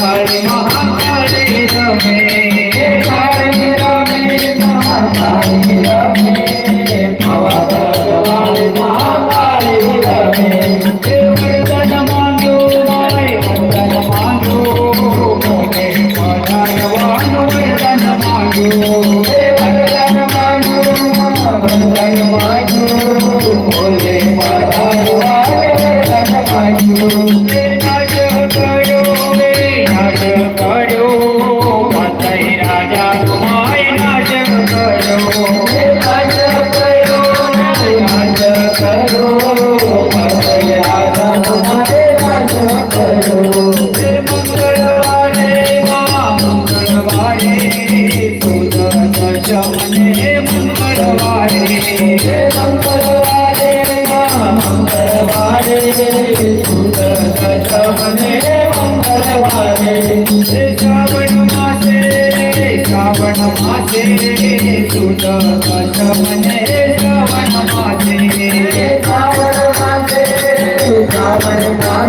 हरे महाकाली रमे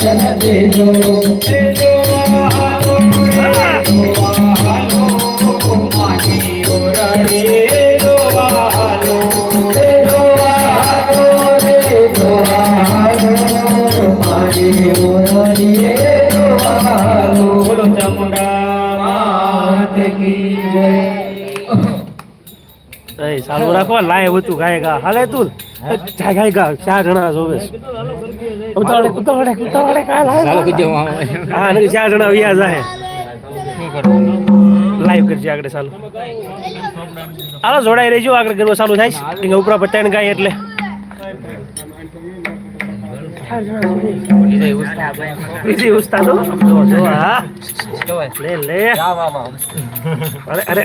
દર્શન દેજો ચાલુ રાખો લાય હતું ગાય ગા. હાલે તું. જાય ગાય ગા. ચાર જણા જોવે. ઉતાવળે ઉતાવળે ઉતાવળે કા લાય હા ને ચાર જણા વ્યા જાય. લાઈવ કરજે આગળ ચાલુ. હાલો જોડાઈ રહેજો. આગળ ગરબો ચાલુ થાય ટીંગા ઉપરા પટાઈને ગાય એટલે. બીજી ઉસ્તાદો જો જો હા. લે લે. અરે અરે.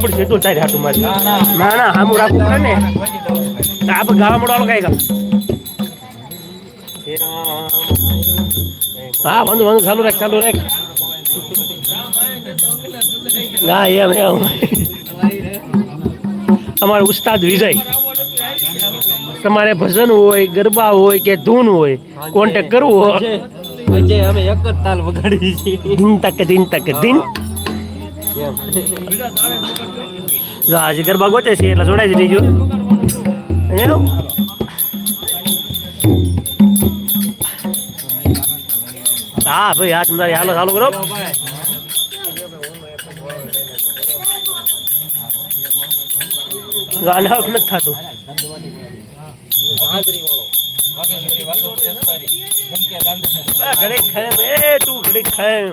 બેવું પડશે તો તારે હાટું મારી. ના ના. હામું રાખવું પડે ને. આપણે ગાવા મોડો કઈ ગામ હા વાંધો વાંધો ચાલુ રાખ ચાલુ રાખ. ના એમ એમ. અમારો ઉસ્તાદ વિજય. તમારે ભજન હોય ગરબા હોય કે ધૂન હોય કોન્ટેક કરવું હોય. અમે એક જ તાલ વગાડી દિન તક દિન તક દિન. જો આજે ગરબા ગોતે છે, એટલે જોડાઈ જ રહીજો. હા, ભાઈ હા તમારી હાલો ચાલુ કરો. ગાને નથી થતું. આ ખાય એ તું ઘડીક ખાય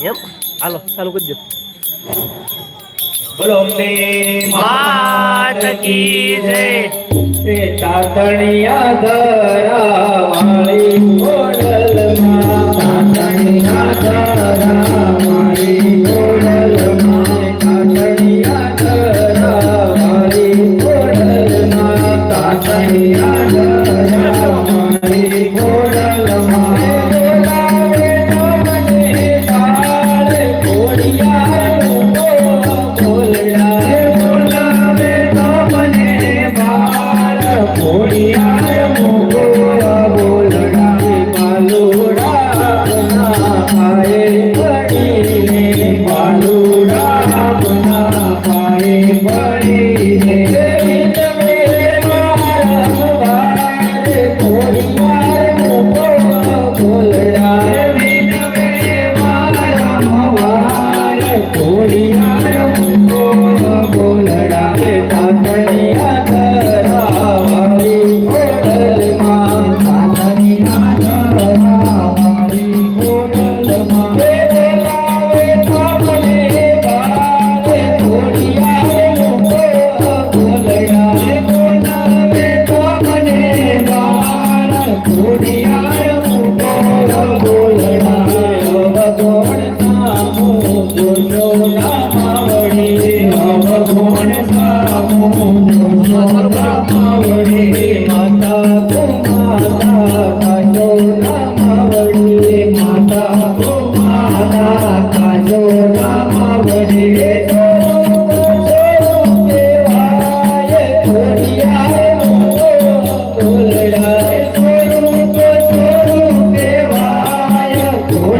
એમ હાલો ચાલુ કરી દો બોલો અંબે માત કી જય તે ચાતણિયા ધરા વાળી ઓડલમાં ચાતણિયા ધરા વાળી Gloria.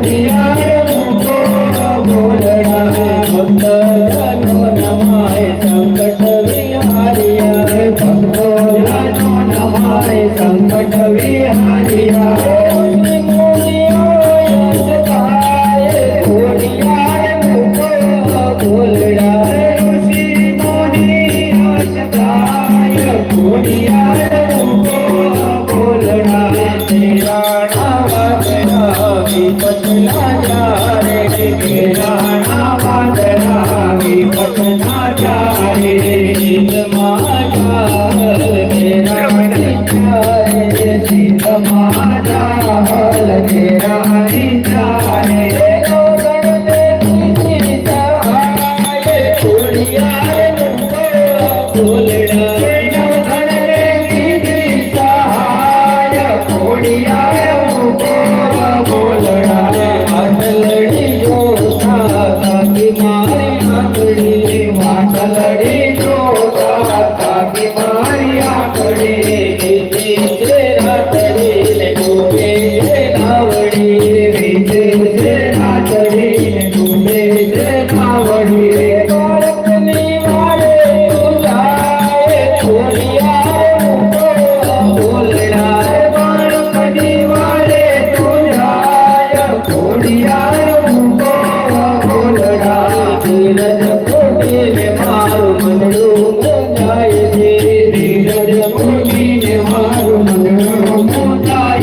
Yeah. ના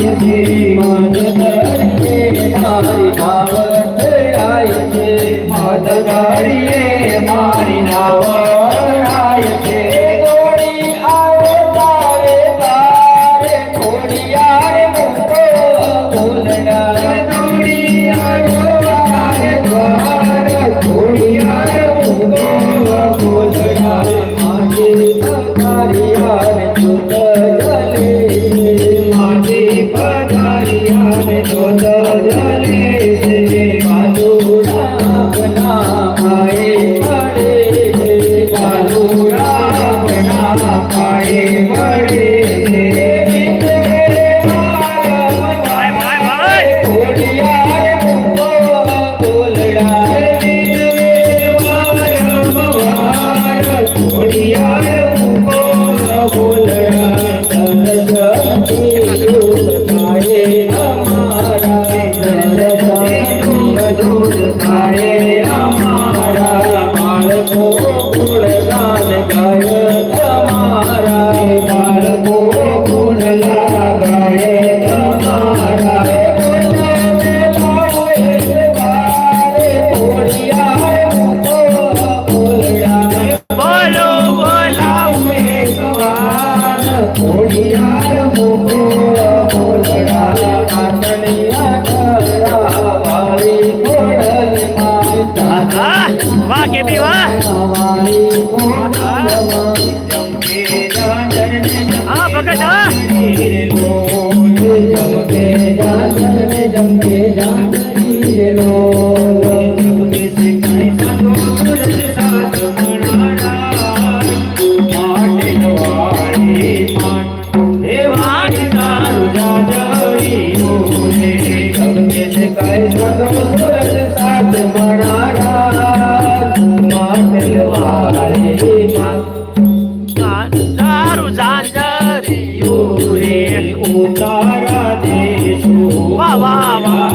મુંજાય છે गाय 你要干啥哇完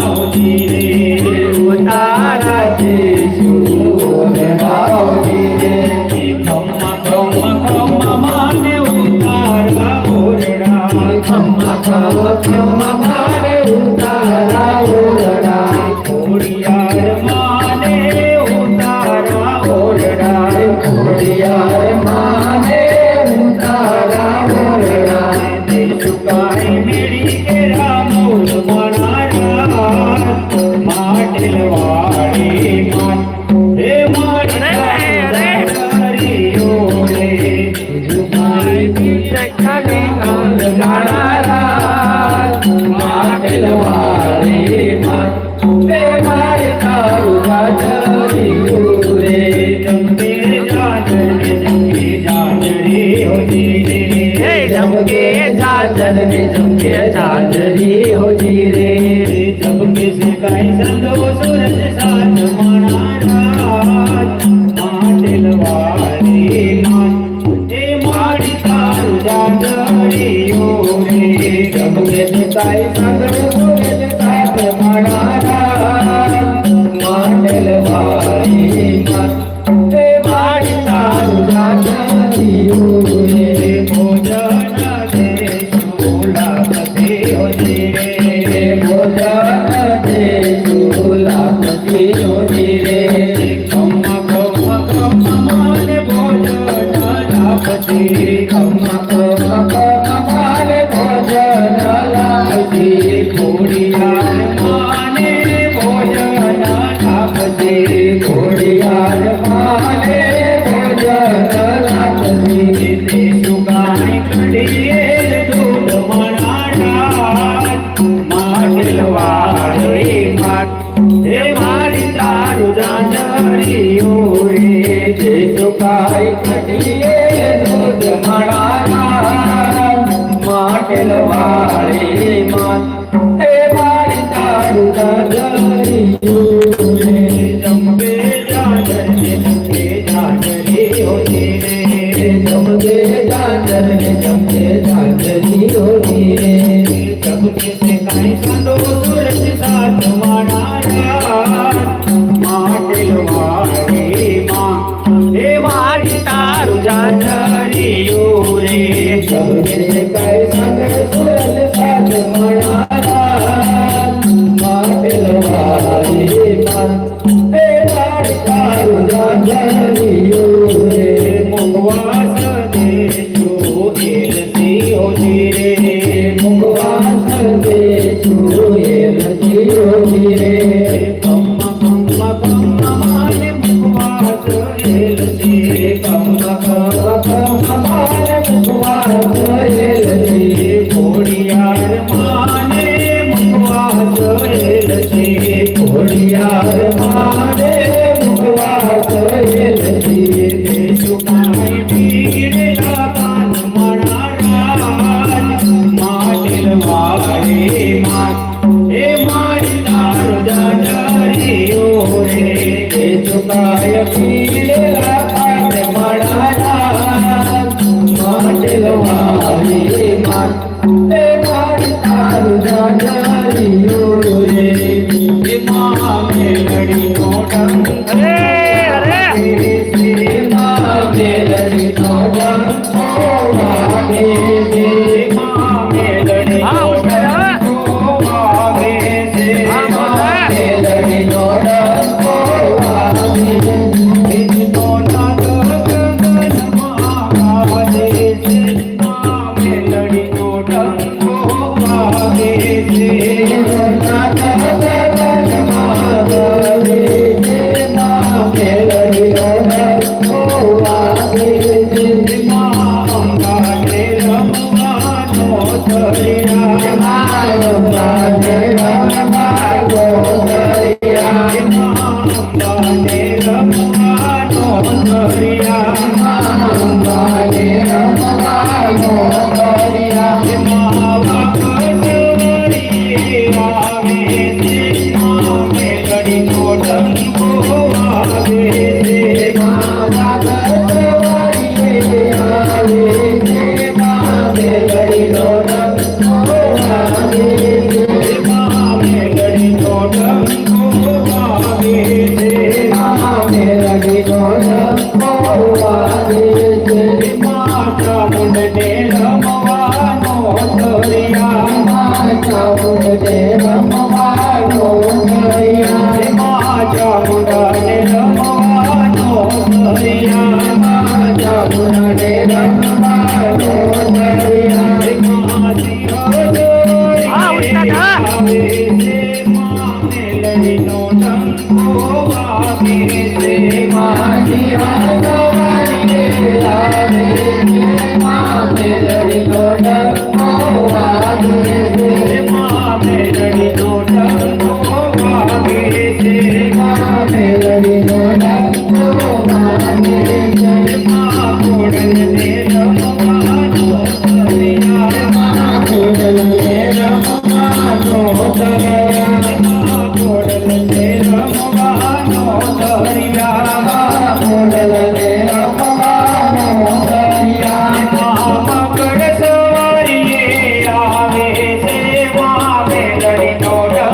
Deus.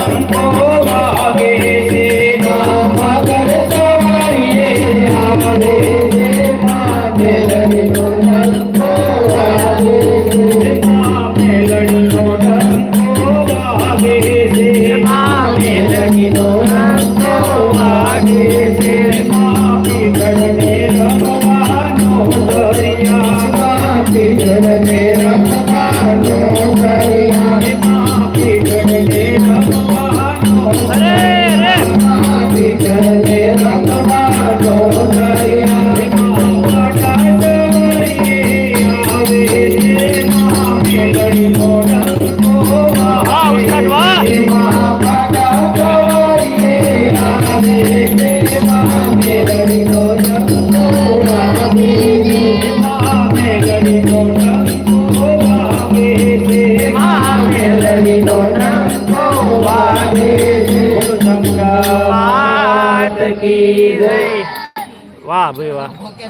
हमको आगे से 我给